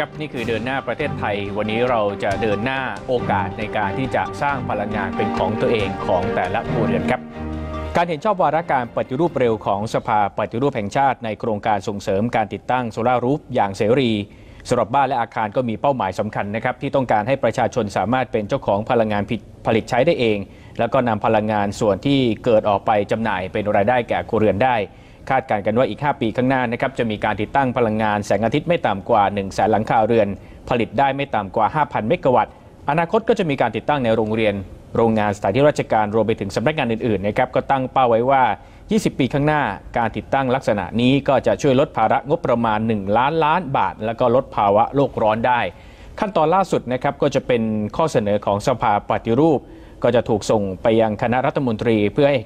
ครับนี่คือเดินหน้าประเทศไทย วันนี้เราจะเดินหน้าโอกาสในการที่จะสร้างพลังงานเป็นของตัวเองของแต่ละครัวเรือนครับ การเห็นชอบวาระการปฏิรูปเร็วของสภาปฏิรูปแห่งชาติในโครงการส่งเสริมการติดตั้งโซลารูฟอย่างเสรีสำหรับบ้านและอาคารก็มีเป้าหมายสำคัญนะครับที่ต้องการให้ประชาชนสามารถเป็นเจ้าของพลังงานผลิตใช้ได้เอง แล้วก็นำพลังงานส่วนที่เกิดออกไปจำหน่ายเป็นรายได้แก่ครัวเรือนได้ คาดการณ์กันว่าอีก 5 ปีข้างหน้านะครับจะมีการติดตั้งพลังงานแสงอาทิตย์ไม่ต่ำกว่า 1 0 0 0 0แสนหลังคาเรือน ผลิตได้ไม่ต่ำกว่า 5,000 เมกะวัตต์ อนาคตก็จะมีการติดตั้งในโรงเรียน โรงงานสถานที่ราชการรวมไปถึงสำนักงานอื่นๆนะครับก็ตั้งเป้าไว้ว่า 20 ปีข้างหน้า การติดตั้งลักษณะนี้ก็จะช่วยลดภาระงบประมาณ 1 ล้านล้านบาท แล้วก็ลดภาวะโลกร้อนได้ ขั้นตอนล่าสุดนะครับก็จะเป็นข้อเสนอของสภาปฏิรูป ก็จะถูกส่งไปยังคณะรัฐมนตรีเพื่อให้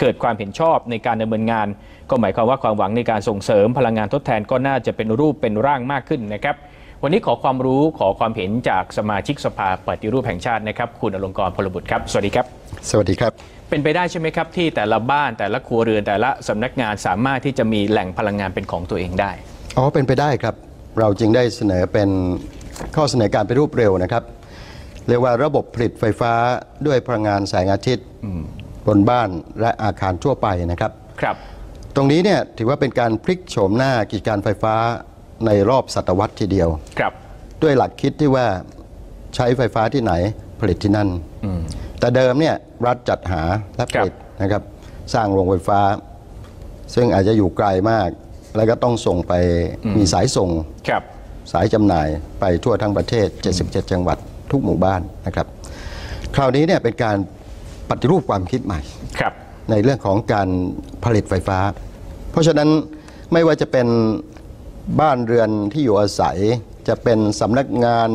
เกิดความเห็นชอบในการดำเนินงาน ก็หมายความว่าความหวังในการส่งเสริมพลังงานทดแทนก็น่าจะเป็นรูปเป็นร่างมากขึ้นนะครับวันนี้ขอความรู้ขอความเห็นจากสมาชิกสภาปฏิรูปแห่งชาตินะครับ คุณอลงกรณ์พลบุตรครับ สวัสดีครับ สวัสดีครับ เป็นไปได้ใช่ไหมครับ ที่แต่ละบ้านแต่ละครัวเรือนแต่ละสำนักงานสามารถที่จะมีแหล่งพลังงานเป็นของตัวเองได้อ๋อเป็นไปได้ครับ เราจึงได้เสนอเป็นข้อเสนอการไปรูปเร็วนะครับ เรียกว่าระบบผลิตไฟฟ้าด้วยพลังงานแสงอาทิตย์ บนบ้านและอาคารทั่วไปนะครับ ครับ ตรงนี้เนี่ยถือว่าเป็นการพลิกโฉมหน้ากิจการไฟฟ้าในรอบศตวรรษทีเดียว ครับ ด้วยหลักคิดที่ว่าใช้ไฟฟ้าที่ไหนผลิตที่นั่นแต่เดิมเนี่ยรัฐจัดหาและผลิตนะครับ สร้างโรงไฟฟ้า ซึ่งอาจจะอยู่ไกลมาก แล้วก็ต้องส่งไปมีสายส่ง ครับ สายจำหน่ายไปทั่วทั้งประเทศ 77 จังหวัดทุกหมู่บ้านนะครับ คราวนี้เนี่ยเป็นการ ปฏิรูปความคิดใหม่ครับในเรื่องของการผลิตไฟฟ้า เพราะฉะนั้นไม่ว่าจะเป็นบ้านเรือนที่อยู่อาศัย จะเป็นสำนักงาน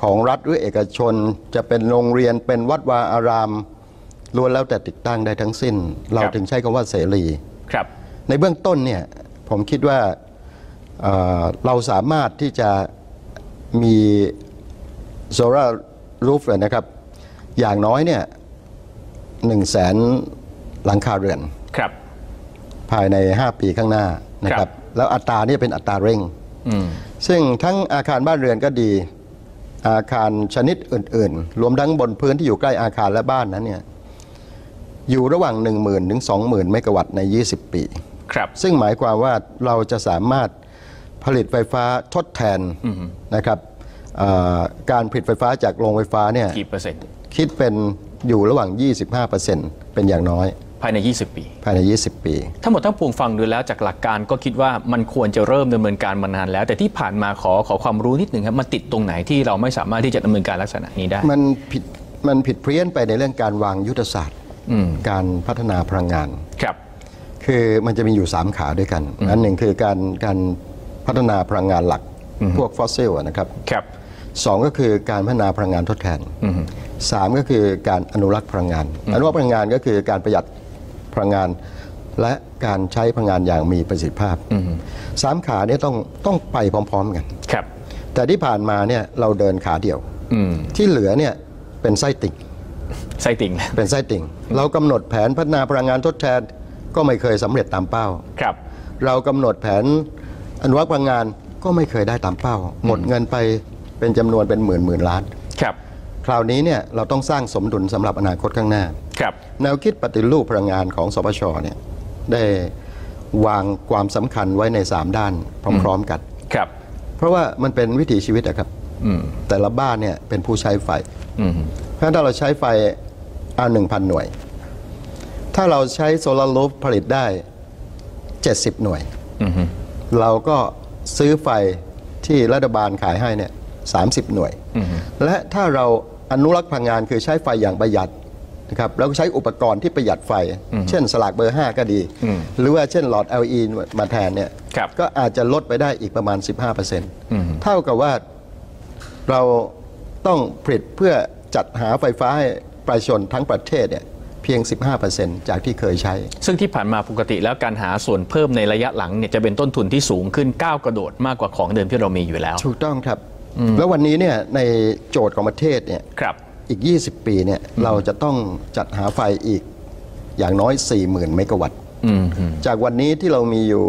ของรัฐหรือเอกชน จะเป็นโรงเรียนเป็นวัดวาอารามล้วนแล้วแต่ติดตั้งได้ทั้งสิ้น เราถึงใช้คำว่าเสรีครับ ในเบื้องต้นเนี่ยผมคิดว่าเอ่อเราสามารถที่จะมีโซลาร์รูฟนะครับอย่างน้อยเนี่ย หนึ่งแสนหลังคาเรือน ครับ ภายใน 5 ปีข้างหน้านะคครัรับ บ แล้วอัตราเนี่ยเป็นอัตราเร่ง อืม ซึ่งทั้งอาคารบ้านเรือนก็ดี อาคารชนิดอื่น ๆ รวมทั้งบนพื้นที่อยู่ใกล้อาคารและบ้านนั้นเนี่ยอยู่ระหว่าง 1 0,000ถึง20,000 เมกะวัตต์ใน 20 ปี ครับ ซึ่งหมายความว่าเราจะสามารถผลิตไฟฟ้าทดแทนนะครับเอ่อการผลิตไฟฟ้าจากโรงไฟฟ้าเนี่ย กี่เปอร์เซ็นต์ คิดเป็น อยู่ระหว่าง 25%เป็นอย่างน้อยภายใน 20 ปี ภายใน 20 ปี ทั้งหมดทั้งปวงฟังดูแล้วจากหลักการก็คิดว่ามันควรจะเริ่มดำเนินการมานานแล้ว แต่ที่ผ่านมาขอขอความรู้นิดหนึ่งครับมันติดตรงไหนที่เราไม่สามารถที่จะดำเนินการลักษณะนี้ได้ มันผิดมันผิดเพี้ยนไปในเรื่องการวางยุทธศาสตร์อืมการพัฒนาพลังงานครับ คือมันจะมีอยู่ 3 ขาด้วยกัน อันหนึ่งคือการการพัฒนาพลังงานหลักพวกฟอสซิลนะครับครับสองก็คือการพัฒนาพลังงานทดแทน สามก็คือการอนุรักษ์พลังงาน อนุรักษ์พลังงานก็คือการประหยัดพลังงาน และการใช้พลังงานอย่างมีประสิทธิภาพสามขาเนี่ยต้องต้องไปพร้อม ๆ กันครับ แต่ที่ผ่านมาเนี่ยเราเดินขาเดียวอืมที่เหลือเนี่ยเป็นไส้ติ่งไส้ติ่งเป็นไส้ติ่ง เรากำหนดแผนพัฒนาพลังงานทดแทนก็ไม่เคยสำเร็จตามเป้าครับ เรากำหนดแผนอนุรักษ์พลังงานก็ไม่เคยได้ตามเป้า หมดเงินไปเป็นจำนวนเป็นหมื่นหมื่นล้านครับ คราวนี้เนี่ยเราต้องสร้างสมดุลสำหรับอนาคตข้างหน้า ครับ แนวคิดปฏิรูปพลังงานของสปชเนี่ยได้วางความสำคัญไว้ใน 3 ด้านพร้อมๆกัน ครับ เพราะว่ามันเป็นวิถีชีวิตอะครับอืมแต่ละบ้านเนี่ยเป็นผู้ใช้ไฟอืมเพราะฉะนั้นถ้าเราใช้ไฟเอาหนึ่งพันหน่วย ถ้าเราใช้โซลาร์รูฟผลิตได้ 70 หน่วยอืมเราก็ซื้อไฟที่รัฐบาลขายให้เนี่ย30 หน่วย และถ้าเรา อนุรักษ์พลังงานคือใช้ไฟอย่างประหยัดนะครับแล้วก็ใช้อุปกรณ์ที่ประหยัดไฟ เช่นสลากเบอร์ 5 ก็ดี หรือว่าเช่นหลอด LED มาแทนเนี่ยครับก็อาจจะลดไปได้อีกประมาณ 15%เท่ากับว่าเราต้องผลิตเพื่อจัดหาไฟฟ้าให้ประชาชนทั้งประเทศเนี่ยเพียง 15%จากที่เคยใช้ ซึ่งที่ผ่านมาปกติแล้วการหาส่วนเพิ่มในระยะหลังเนี่ยจะเป็นต้นทุนที่สูงขึ้นก้าวกระโดดมากกว่าของเดิมที่เรามีอยู่แล้ว ถูกต้องครับ แล้ววันนี้เนี่ยในโจทย์ของประเทศเนี่ยครับอีก 20 ปีเนี่ยเราจะต้องจัดหาไฟอีกอย่างน้อย 40,000 เมกะวัตต์อืมอืมจากวันนี้ที่เรามีอยู่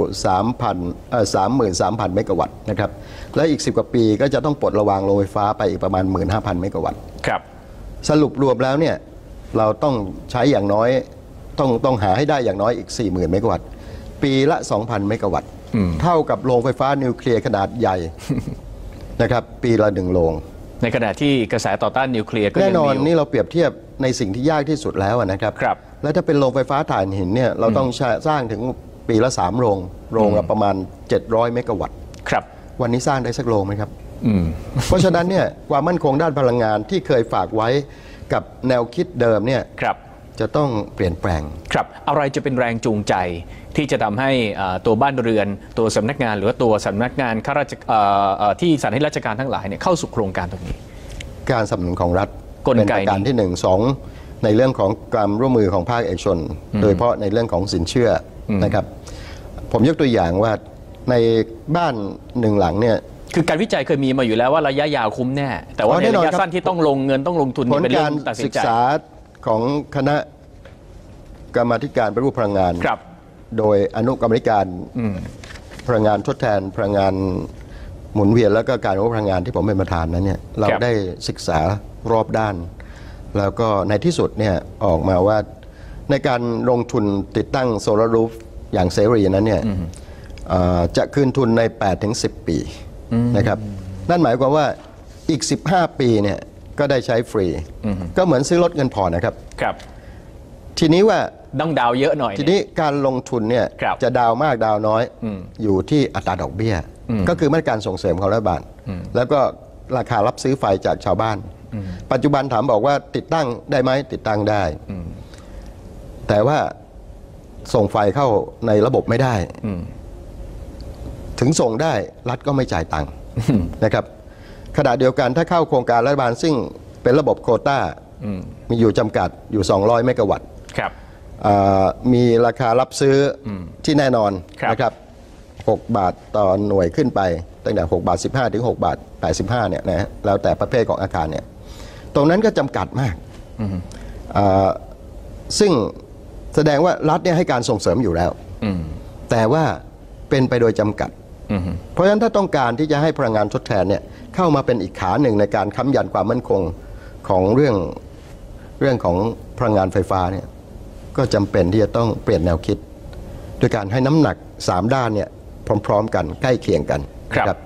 3,000เอ่อ33,000 เมกะวัตต์นะครับ และอีก 10 กว่าปีก็จะต้องปลดระวางโรงไฟฟ้าไปอีกประมาณ 15,000 เมกะวัตต์ครับ สรุปรวมแล้วเนี่ยเราต้องใช้อย่างน้อยต้องต้องหาให้ได้อย่างน้อยอีก 40,000 เมกะวัตต์ ปีละ 2,000 เมกะวัตต์ เท่ากับโรงไฟฟ้านิวเคลียร์ขนาดใหญ่ นะครับปีละหนึ่งโรงในขณะที่กระแสต่อต้านนิวเคลียร์ก็แน่ยังนอนมีอยู่นี่เราเปรียบเทียบในสิ่งที่ยากที่สุดแล้วอะนะครับ ครับ แล้วถ้าเป็นโรงไฟฟ้าถ่านหินเนี่ยเราต้องใช้สร้างถึงปีละ3โรงโรงละประมาณ 700 เมกะวัตต์ ครับ วันนี้สร้างได้สักโรงไหมครับ อืม เพราะฉะนั้นเนี่ยความมั่นคงด้านพลังงานที่เคยฝากไว้กับแนวคิดเดิมเนี่ย ครับ จะต้องเปลี่ยนแปลง ครับ อะไรจะเป็นแรงจูงใจที่จะทำให้อ่าตัวบ้านเรือน ตัวสำนักงาน หรือว่าตัวสำนักงานข้าราชเอ่อเอ่อที่สถานที่ราชการทั้งหลายเนี่ยเข้าสู่โครงการตรงนี้ การสนับสนุนของรัฐกลไกเป็นประการที่หนึ่งสองในเรื่องของการร่วมมือของภาคเอกชน โดยเฉพาะในเรื่องของสินเชื่ออนะครับ ผมยกตัวอย่างว่าในบ้านหนึ่งหลังเนี่ยคือการวิจัยเคยมีมาอยู่แล้วว่าระยะยาวคุ้มแน่ แต่ว่าอ๋อในแน่นอนระยะครับสั้นที่ต้องลงเงินต้องลงทุนผนี่ลเป็นเรื่กาองรตัดสิศึนกใจษา ของคณะกรรมาธิการปฏิรูปพลังงาน ครับ โดยอนุกรรมธิการพลังงานทดแทนพลังงานหมุนเวียนแล้วก็การปฏิรูปพลังงานที่ผมเป็นประธานนั้นเนี่ยเราครับได้ศึกษารอบด้าน แล้วก็ในที่สุดเนี่ยออกมาว่าในการลงทุนติดตั้งโซลารูฟอย่างเสรีนั้นเนี่ยเอ่อจะคืนทุนใน 8-10 ปีนะครับ นั่นหมายความว่าอีก 15 ปีเนี่ย ก็ได้ใช้ฟรี ก็เหมือนซื้อรถเงินผ่อนนะครับ ครับ ทีนี้ว่าต้องดาวเยอะหน่อย ทีนี้การลงทุนเนี่ยครับจะดาวมากดาวน้อยอยู่ที่อัตราดอกเบี้ย ก็คือมาตรการส่งเสริมของรัฐบาล แล้วก็ราคารับซื้อไฟจากชาวบ้าน ปัจจุบันถามบอกว่าติดตั้งได้ไหมติดตั้งได้ แต่ว่าส่งไฟเข้าในระบบไม่ได้ ถึงส่งได้รัฐก็ไม่จ่ายตังค์นะครับ ขณะเดียวกันถ้าเข้าโครงการรัฐบาลซึ่งเป็นระบบโควต้ามีอยู่จำกัดอยู่ 200 เมกะวัตต์ครับอ่ามีราคารับซื้ออที่แน่นอนครับนะครับ 6 บาทต่อหน่วยขึ้นไป ตั้งแต่ 6 บาท 15 ถึง 6 บาท 85 เนี่ยนะฮะแล้วแต่ประเภทของอาคารเนี่ย ตรงนั้นก็จำกัดมากอ่าซึ่งแสดงว่ารัฐเนี่ยให้การส่งเสริมอยู่แล้วอืมแต่ว่าเป็นไปโดยจำกัดอืมเพราะฉะนั้นถ้าต้องการที่จะให้พลังงานทดแทนเนี่ย เข้ามาเป็นอีกขาหนึ่งในการค้ำยันความมั่นคงของเรื่องเรื่องของพลังงานไฟฟ้าเนี่ยก็จำเป็นที่จะต้องเปลี่ยนแนวคิด โดยการให้น้ำหนัก 3 ด้านเนี่ยพร้อม ๆ กันใกล้เคียงกันครับนะ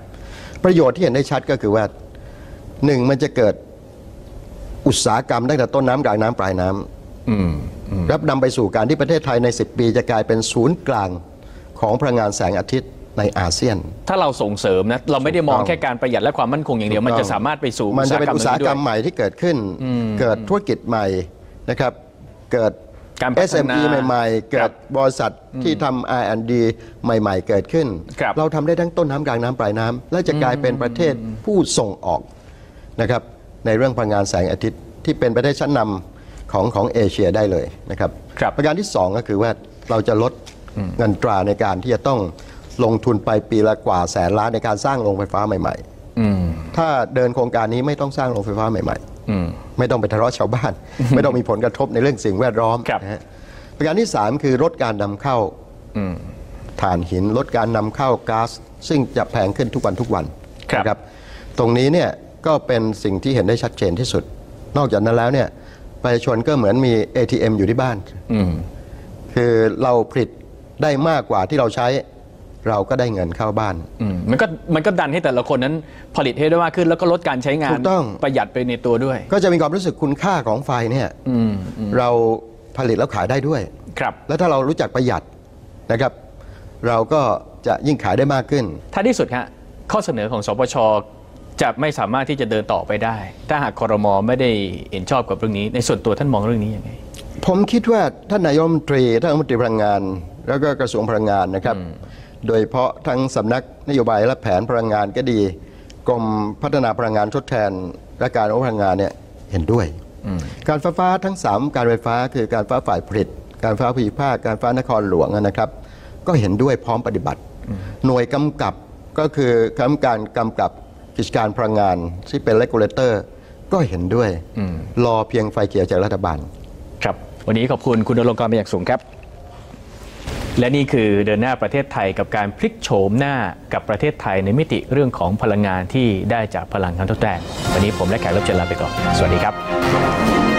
ประโยชน์ที่เห็นได้ชัดก็คือว่าหนึ่งมันจะเกิดอุตสาหกรรมตั้งแต่ต้นน้ำกลางน้ำปลายน้ำอืมรับนำไปสู่การที่ประเทศไทยใน 10 ปีจะกลายเป็นศูนย์กลางของพลังงานแสงอาทิตย์ ในอาเซียน ถ้าเราส่งเสริมนะเราไม่ได้มองถูกต้องแค่การประหยัดและความมั่นคงอย่างเดียวมันจะสามารถไปสู่มันจะเป็นอุตสาหกรรมนี้ใหม่ที่เกิดขึ้น เกิดธุรกิจใหม่นะครับเกิดการพัฒนา SME ใหม่ ๆ เกิครัดบบริษัทที่ทำ R&D ใหม่ ๆ เกิดขึ้นครับเราทำได้ทั้งต้นน้ำกลางน้ำปลายน้ำและจะกลายเป็นประเทศผู้ส่งออกนะครับในเรื่องพลังงานแสงอาทิตย์ที่เป็นประเทศชั้นนำของของเอเชียได้เลยนะครับครับประการที่สองก็คือว่าเราจะลดเงินตราในการที่จะต้อง ลงทุนไปปีละกว่าแสนล้านในการสร้างโรงไฟฟ้าใหม่ๆอืมถ้าเดินโครงการนี้ไม่ต้องสร้างโรงไฟฟ้าใหม่อืมๆไม่ต้องไปทะเลาะชาวบ้าน ไม่ต้องมีผลกระทบในเรื่องสิ่งแวดล้อมครับนะฮะประการที่ 3 คือลดการนำเข้าอืมถ่านหินลดการนำเข้าก๊าซซึ่งจะแพงขึ้นทุกวันทุกวันครับนะตรงนี้เนี่ยก็เป็นสิ่งที่เห็นได้ชัดเจนที่สุด นอกจากนั้นแล้วเนี่ยประชาชนก็เหมือนมี ATM อยู่ที่บ้านอืมคือเราผลิตได้มากกว่าที่เราใช้ เราก็ได้เงินเข้าบ้าน อืมมันก็มันก็ดันให้แต่ละคนนั้นผลิตให้ได้มากขึ้นแล้วก็ลดการใช้งานถูกต้อง ประหยัดไปในตัวด้วย ก็จะมีความรู้สึกคุณค่าของไฟเนี่ยอืมอืมเราผลิตแล้วขายได้ด้วย ครับ แล้วถ้าเรารู้จักประหยัดนะครับ เราก็จะยิ่งขายได้มากขึ้น ท้ายที่สุดฮะข้อเสนอของสปชจะไม่สามารถที่จะเดินต่อไปได้ ถ้าหากคอรมอไม่ได้เห็นชอบกับเรื่องนี้ ในส่วนตัวท่านมองเรื่องนี้ยังไง ผมคิดว่าท่านนายกรัฐมนตรีท่านรัฐมนตรีพลังงาน แล้วก็กระทรวงพลังงานนะครับ โดยเฉพาะทั้งสำนักนโยบายและแผนพลังงานก็ดี กรมพัฒนาพลังงานทดแทน และการอนุพลังงานเนี่ยเห็นด้วย การไฟฟ้าทั้ง 3 การไฟฟ้าคือการไฟฟ้าฝ่ายผลิต การไฟฟ้าภูมิภาค การไฟฟ้านครหลวงนะครับ ก็เห็นด้วยพร้อมปฏิบัติ หน่วยกำกับก็คือคณะกรรมการกำกับกิจการพลังงานที่เป็น regulator ก็เห็นด้วยรอเพียงไฟเขียวจากรัฐบาล ครับ วันนี้ขอบคุณคุณดลงกรเป็นอย่างสูงครับ และนี่คือเดินหน้าประเทศไทยกับการพลิกโฉมหน้ากับประเทศไทยในมิติเรื่องของพลังงานที่ได้จากพลังงานทดแทนวันนี้ผมและแขกรับเชิญลาไปก่อน สวัสดีครับ